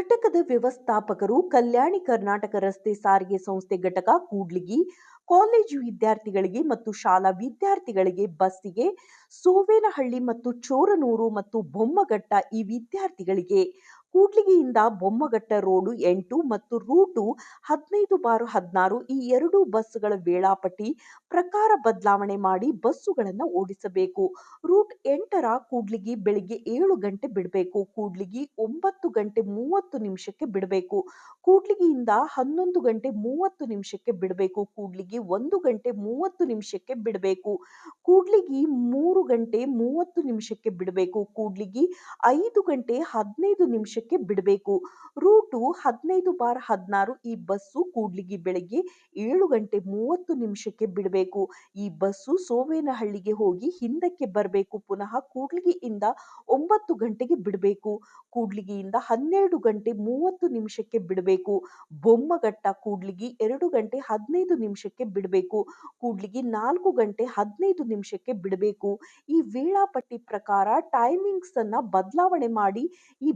ಘಟಕದ ವ್ಯವಸ್ಥಾಪಕರು ಕಲ್ಯಾಣಿ ಕರ್ನಾಟಕ ರಸ್ತೆ ಸಾರಿಗೆ ಸಂಸ್ಥೆ ಘಟಕ ಕೂಡ್ಲಿಗಿ, ಕಾಲೇಜು ವಿದ್ಯಾರ್ಥಿಗಳಿಗೆ ಮತ್ತು ಶಾಲಾ ವಿದ್ಯಾರ್ಥಿಗಳಿಗೆ ಬಸ್ಸಿಗೆ ಸೋವೇನಹಳ್ಳಿ ಮತ್ತು ಚೋರನೂರು ಮತ್ತು ಬೊಮ್ಮಘಟ್ಟ ಈ ವಿದ್ಯಾರ್ಥಿಗಳಿಗೆ ಕೂಡ್ಲಿಗಿಯಿಂದ ಬೊಮ್ಮಘಟ್ಟ ರೋಡು ಎಂಟು ಮತ್ತು ರೂಟು ಹದಿನೈದು ಬಾರು ಹದಿನಾರು ಈ ಎರಡೂ ಬಸ್ಸುಗಳ ವೇಳಾಪಟ್ಟಿ ಪ್ರಕಾರ ಬದಲಾವಣೆ ಮಾಡಿ ಬಸ್ಸುಗಳನ್ನು ಓಡಿಸಬೇಕು. ರೂಟ್ ಎಂಟರ ಕೂಡ್ಲಿಗಿ ಬೆಳಿಗ್ಗೆ ಏಳು ಗಂಟೆ ಬಿಡಬೇಕು. ಕೂಡ್ಲಿಗಿ ಒಂಬತ್ತು ಗಂಟೆ ಮೂವತ್ತು ನಿಮಿಷಕ್ಕೆ ಬಿಡಬೇಕು. ಕೂಡ್ಲಿಗಿಯಿಂದ ಹನ್ನೊಂದು ಗಂಟೆ ಮೂವತ್ತು ನಿಮಿಷಕ್ಕೆ ಬಿಡಬೇಕು. ಕೂಡ್ಲಿಗಿ ಒಂದು ಗಂಟೆ ಮೂವತ್ತು ನಿಮಿಷಕ್ಕೆ ಬಿಡಬೇಕು. ಕೂಡ್ಲಿಗಿ ಮೂರು ಗಂಟೆ ಮೂವತ್ತು ನಿಮಿಷಕ್ಕೆ ಬಿಡಬೇಕು. ಕೂಡ್ಲಿಗಿ ಐದು ಗಂಟೆ ಹದಿನೈದು ನಿಮಿಷಕ್ಕೆ ಬಿಡಬೇಕು. ರೂಟು ಹದಿನೈದು ಬಾರ್ ಹದಿನಾರು ಈ ಬಸ್ಸು ಕೂಡ್ಲಿಗಿ ಬೆಳಗ್ಗೆ ಏಳು ಗಂಟೆ ಮೂವತ್ತು ನಿಮಿಷಕ್ಕೆ ಬಿಡಬೇಕು. ಈ ಬಸ್ಸು ಸೋವೇನಹಳ್ಳಿಗೆ ಹೋಗಿ ಹಿಂದಕ್ಕೆ ಬರಬೇಕು. ಪುನಃ ಕೂಡ್ಲಿಗಿಯಿಂದ ಒಂಬತ್ತು ಗಂಟೆಗೆ ಬಿಡಬೇಕು. ಕೂಡ್ಲಿಗಿಯಿಂದ ಹನ್ನೆರಡು ಗಂಟೆ ಮೂವತ್ತು ನಿಮಿಷಕ್ಕೆ ಬಿಡಬೇಕು. ಬೊಮ್ಮಘಟ್ಟ ಕೂಡ್ಲಿಗಿ ಎರಡು ಗಂಟೆ ಹದಿನೈದು ನಿಮಿಷಕ್ಕೆ ಬಿಡಬೇಕು. ಕೂಡ್ಲಿಗಿ ನಾಲ್ಕು ಗಂಟೆ ಹದಿನೈದು ನಿಮಿಷಕ್ಕೆ ಬಿಡಬೇಕು. ಈ ವೇಳಾಪಟ್ಟಿ ಪ್ರಕಾರ ಟೈಮಿಂಗ್ಸ್ ಅನ್ನ ಬದಲಾವಣೆ ಮಾಡಿ ಈ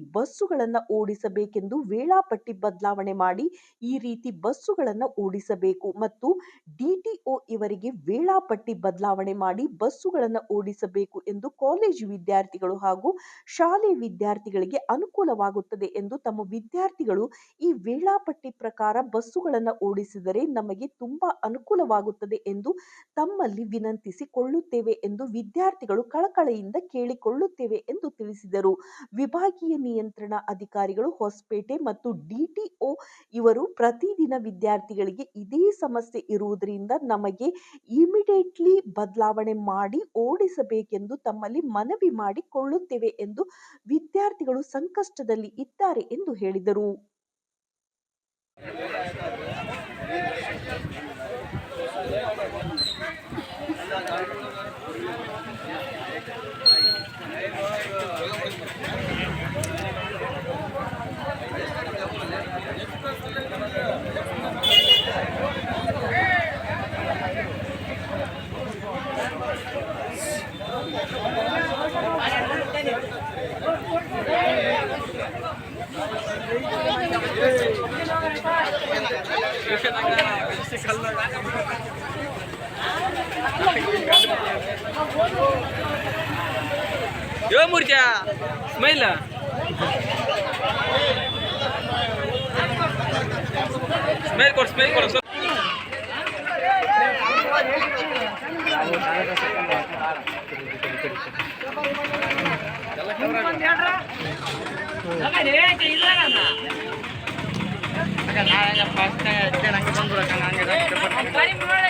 ಬಸ್ಸುಗಳನ್ನು ಓಡಿಸಬೇಕೆಂದು ವೇಳಾಪಟ್ಟಿ ಬದಲಾವಣೆ ಮಾಡಿ ಈ ರೀತಿ ಬಸ್ಸುಗಳನ್ನು ಓಡಿಸಬೇಕು ಮತ್ತು ಡಿಟಿಒ ಇವರಿಗೆ ವೇಳಾಪಟ್ಟಿ ಬದಲಾವಣೆ ಮಾಡಿ ಬಸ್ಸುಗಳನ್ನು ಓಡಿಸಬೇಕು ಎಂದು ಕಾಲೇಜು ವಿದ್ಯಾರ್ಥಿಗಳು ಹಾಗೂ ಶಾಲೆ ವಿದ್ಯಾರ್ಥಿಗಳಿಗೆ ಅನುಕೂಲವಾಗುತ್ತದೆ ಎಂದು ತಮ್ಮ ವಿದ್ಯಾರ್ಥಿಗಳು ಈ ವೇಳಾಪಟ್ಟಿ ಪ್ರಕಾರ ಬಸ್ಸುಗಳನ್ನು ಓಡಿಸಿದರೆ ನಮಗೆ ತುಂಬಾ ಅನುಕೂಲವಾಗುತ್ತದೆ ಎಂದು ತಮ್ಮಲ್ಲಿ ವಿನಂತಿಸಿಕೊಳ್ಳುತ್ತೇವೆ ಎಂದು ವಿದ್ಯಾರ್ಥಿಗಳು ಕಳಕಳಿಯಿಂದ ಕೇಳಿಕೊಳ್ಳುತ್ತೇವೆ ಎಂದು ತಿಳಿಸಿದರು. ವಿಭಾಗೀಯ ನಿಯಂತ್ರಣ ಅಧಿಕಾರಿಗಳು, ಹೊಸಪೇಟೆ ಮತ್ತು ಡಿಟಿಒ ಇವರು ಪ್ರತಿದಿನ ವಿದ್ಯಾರ್ಥಿಗಳಿಗೆ ಇದೇ ಸಮಸ್ಯೆ ಇರುವುದರಿಂದ ನಮಗೆ ಇಮಿಡಿಯೇಟ್ಲಿ ಬದಲಾವಣೆ ಮಾಡಿ ಓಡಿಸಬೇಕೆಂದು ತಮ್ಮಲ್ಲಿ ಮನವಿ ಮಾಡಿಕೊಳ್ಳುತ್ತೇವೆ ಎಂದು ವಿದ್ಯಾರ್ಥಿಗಳು ಸಂಕಷ್ಟದಲ್ಲಿ ಇದ್ದಾರೆ ಎಂದು ಹೇಳಿದರು. ಯೋ ಮೂರ್ತಿಯ ಸ್ಮೈಲ್ ಸ್ಮೈಲ್ ಕೊಡು ಸ್ಮೈಲ್ ಕೊಡು. ಸ್ವಲ್ಪ ना पास्ट रंग बंद रखा